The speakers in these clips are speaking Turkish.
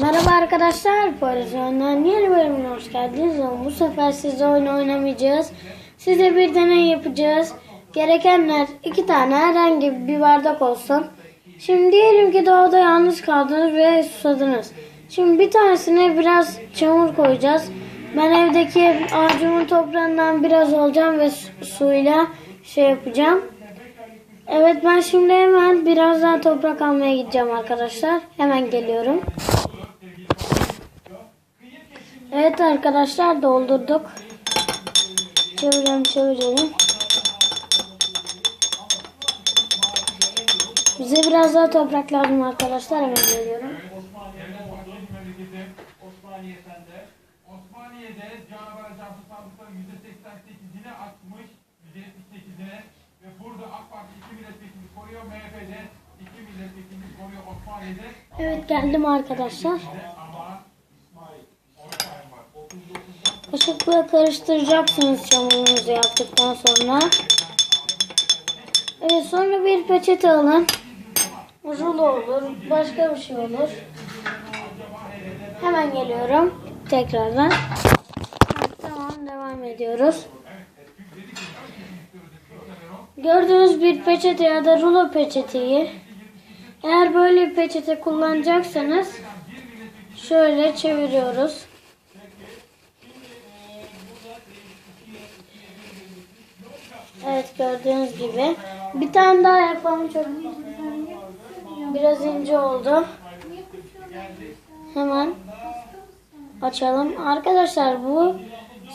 Merhaba arkadaşlar, Parazyon'dan yeni bölümüne hoş geldiniz. Ama bu sefer sizle oyun oynamayacağız. Size bir deney yapacağız. Gerekenler iki tane herhangi bir bardak olsun. Şimdi diyelim ki doğada yalnız kaldınız ve susadınız. Şimdi bir tanesine biraz çamur koyacağız. Ben evdeki ağacımın toprağından biraz olacağım ve su- suyla şey yapacağım. Evet ben şimdi hemen biraz daha toprak almaya gideceğim arkadaşlar. Hemen geliyorum. Evet arkadaşlar doldurduk. Çevirelim çevirelim. Bize biraz daha toprak lazım arkadaşlar. Hemen geliyorum. Osmaniye'de canavar ajansı sandıkların %88'ini atmış, %78'ine ve burada AK Parti 2 milletvekili koruyor, MHP'de 2 milletvekili koruyor Osmaniye'de Evet geldim arkadaşlar. 39'dan Işıkla karıştıracaksınız çamurunuzu yaptıktan sonra. Evet sonra bir peçete alın. Rulo olur, başka bir şey olur. Hemen geliyorum tekrardan. Tamam devam ediyoruz. Gördüğünüz bir peçete ya da rulo peçeteyi eğer böyle bir peçete kullanacaksanız şöyle çeviriyoruz. Evet gördüğünüz gibi. Bir tane daha yapalım çok biraz ince oldu. Hemen açalım. Arkadaşlar bu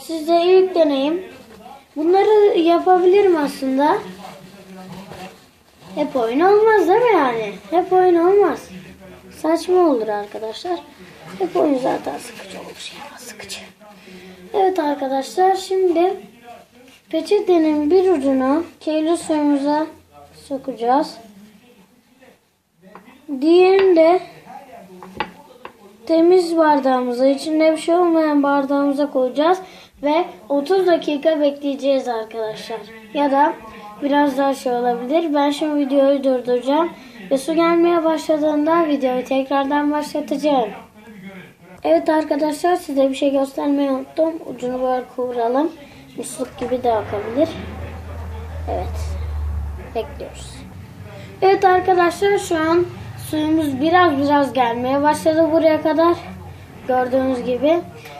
size ilk deneyim. Bunları yapabilirim aslında. Hep oyun olmaz değil mi yani? Hep oyun olmaz. Saçma olur arkadaşlar. Hep oyun zaten sıkıcı olur ya sıkıcı. Evet arkadaşlar şimdi Peçetenin bir ucunu kirli suyumuza sokacağız. Diğerini de temiz bardağımıza, içinde bir şey olmayan bardağımıza koyacağız ve 30 dakika bekleyeceğiz arkadaşlar. Ya da biraz daha şey olabilir. Ben şimdi videoyu durduracağım ve su gelmeye başladığında videoyu tekrardan başlatacağım. Evet arkadaşlar size bir şey göstermeyi unuttum. Ucunu böyle kıvıralım. Musluk gibi de akabilir. Evet. Bekliyoruz. Evet arkadaşlar şu an suyumuz biraz biraz gelmeye başladı buraya kadar. Gördüğünüz gibi.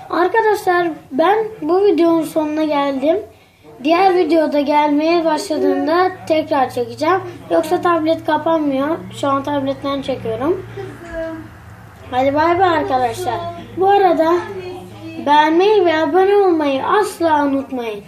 Arkadaşlar ben bu videonun sonuna geldim. Diğer videoda gelmeye başladığında tekrar çekeceğim. Yoksa tablet kapanmıyor. Şu an tabletten çekiyorum. Hadi bay bay arkadaşlar. Bu arada beğenmeyi ve abone olmayı asla unutmayın.